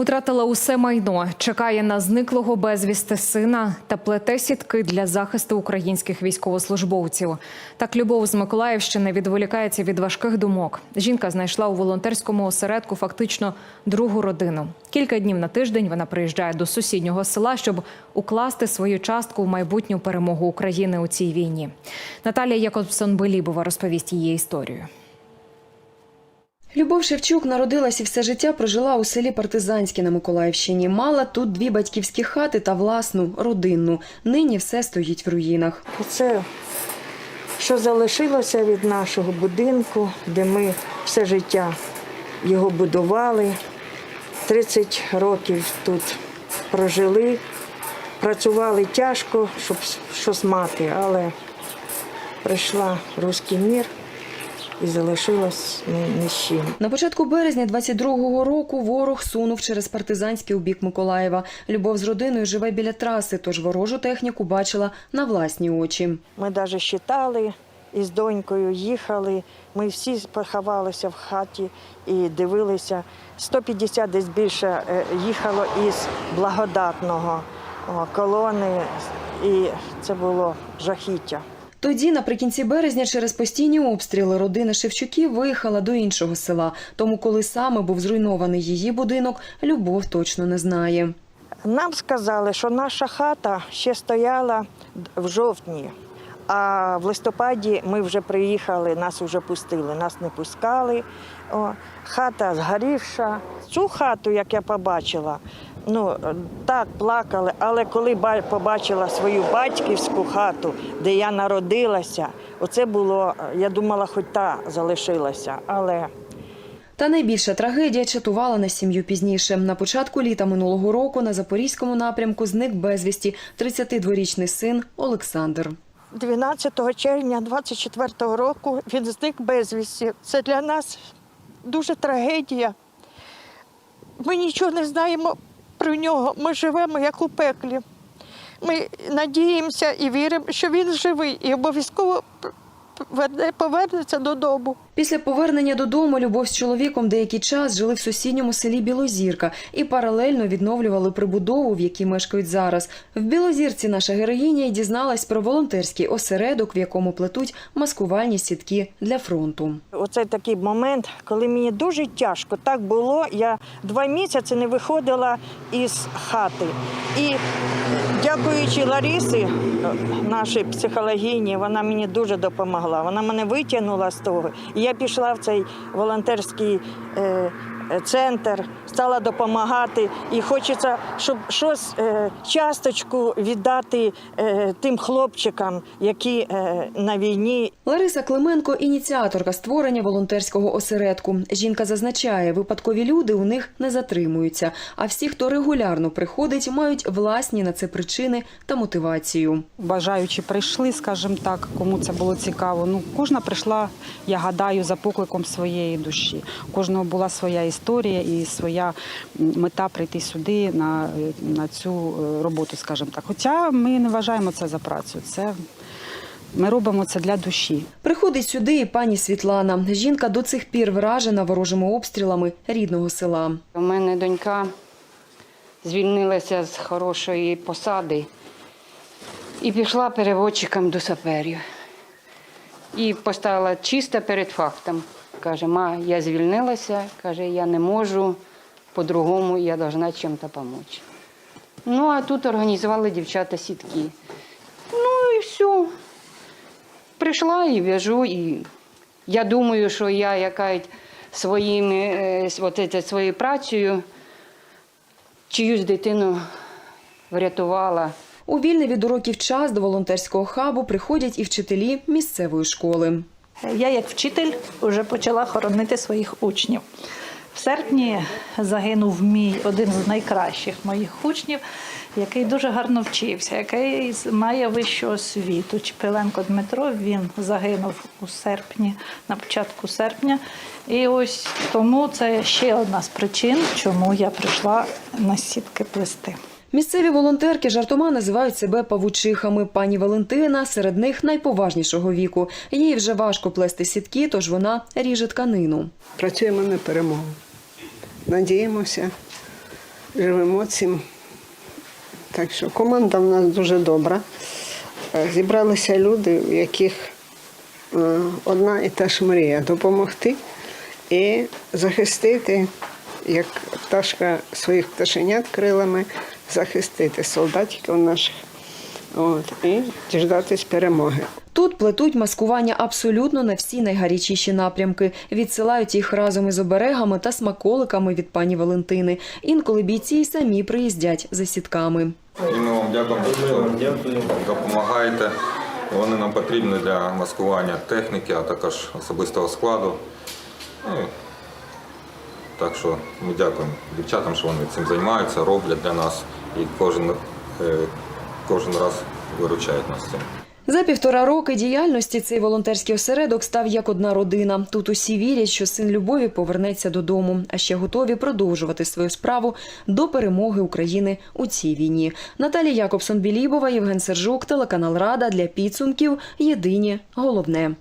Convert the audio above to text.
Утратила усе майно, чекає на зниклого безвісти сина та плете сітки для захисту українських військовослужбовців. Так Любов з Миколаївщини відволікається від важких думок. Жінка знайшла у волонтерському осередку фактично другу родину. Кілька днів на тиждень вона приїжджає до сусіднього села, щоб укласти свою частку в майбутню перемогу України у цій війні. Наталія Якобсон Белібова розповість її історію. Любов Шевчук народилась і все життя прожила у селі Партизанське на Миколаївщині. Мала тут дві батьківські хати та власну родинну. Нині все стоїть в руїнах. Це що залишилося від нашого будинку, де ми все життя його будували. 30 років тут прожили, працювали тяжко, щоб щось мати, але прийшла руський мір і залишилось ні, ні з чим. На початку березня 22-го року ворог сунув через партизанський у бік Миколаєва. Любов з родиною живе біля траси, тож ворожу техніку бачила на власні очі. Ми навіть считали і з донькою їхали. Ми всі поховалися в хаті і дивилися. 150 десь більше е, їхало із благодатного колони, і це було жахіття. Тоді, наприкінці березня, через постійні обстріли родина Шевчуків виїхала до іншого села. Тому, коли саме був зруйнований її будинок, Любов точно не знає. Нам сказали, що наша хата ще стояла в жовтні, а в листопаді ми вже приїхали, нас вже пустили, нас не пускали. О, хата згорівша. Цю хату, як я побачила, ну так плакали, але коли ба- побачила свою батьківську хату, де я народилася, оце було, я думала, хоч та залишилася, але Та найбільша трагедія чатувала на сім'ю пізніше. На початку літа минулого року на запорізькому напрямку зник безвісті 32-річний син Олександр. 12 червня 24 року він зник безвісті. Це для нас дуже трагедія. Ми нічого не знаємо про нього. Ми живемо як у пеклі. Ми надіємося і віримо, що він живий і обов'язково повернеться додому. Після повернення додому Любов з чоловіком деякий час жили в сусідньому селі Білозірка і паралельно відновлювали прибудову, в якій мешкають зараз. В Білозірці наша героїня й дізналась про волонтерський осередок, в якому плетуть маскувальні сітки для фронту. Оце такий момент, коли мені дуже тяжко. Так було. Я два місяці не виходила із хати. І дякуючи Ларісі, е, нашій психологині, вона мені дуже допомогла. Вона мене витягнула з того. І я пішла в цей волонтерський. Центр стала допомагати, і хочеться, щоб щось е, часточку віддати е, тим хлопчикам, які е, на війні Лариса Клименко ініціаторка створення волонтерського осередку. Жінка зазначає, випадкові люди у них не затримуються, а всі, хто регулярно приходить, мають власні на це причини та мотивацію. бажаючі прийшли, скажімо так, кому це було цікаво. Ну, кожна прийшла, я гадаю, за покликом своєї душі. У кожного була своя історія і своя мета прийти сюди на, на цю е, роботу, скажімо так. Хоча ми не вважаємо це за працю. Це ми робимо це для душі. Приходить сюди і пані Світлана. Жінка до цих пір вражена ворожими обстрілами рідного села. У мене донька звільнилася з хорошої посади і пішла переводчиком до саперів. І поставила чисто перед фактом. Каже, ма, я звільнилася, каже, я не можу по-другому, я повинна чим-то допомогти. Ну, а тут організували дівчата сітки. Ну і все. Прийшла і в'яжу, і я думаю, що я якась своїми, е, от своєю працею чиюсь дитину врятувала. У вільний від уроків час до волонтерського хабу приходять і вчителі місцевої школи. Я, як вчитель, вже почала хоронити своїх учнів. В серпні загинув мій один з найкращих моїх учнів, який дуже гарно вчився, який має вищу освіту. Чепеленко Дмитро він загинув у серпні, на початку серпня. І ось тому це ще одна з причин, чому я прийшла на сітки плести. Місцеві волонтерки жартома називають себе павучихами. Пані Валентина серед них найповажнішого віку. Їй вже важко плести сітки, тож вона ріже тканину. Працюємо на перемогу. Надіємося, живемо цим. Так що команда в нас дуже добра. Е, Зібралися люди, у яких е, одна і та ж мрія допомогти і захистити, як пташка своїх пташенят крилами, захистити солдатиків наших. От, і діждатись перемоги. Тут плетуть маскування абсолютно на всі найгарячіші напрямки. Відсилають їх разом із оберегами та смаколиками від пані Валентини. Інколи бійці й самі приїздять за сітками. І ми вам дякуємо, що допомагаєте. Вони нам потрібні для маскування техніки, а також особистого складу. Ну, так що ми дякуємо дівчатам, що вони цим займаються, роблять для нас і кожен, е, кожен раз виручають нас цим. За півтора роки діяльності цей волонтерський осередок став як одна родина. Тут усі вірять, що син Любові повернеться додому, а ще готові продовжувати свою справу до перемоги України у цій війні. Наталія Якобсон-Білібова, Євген Сержук, телеканал Рада для підсумків. Єдині головне.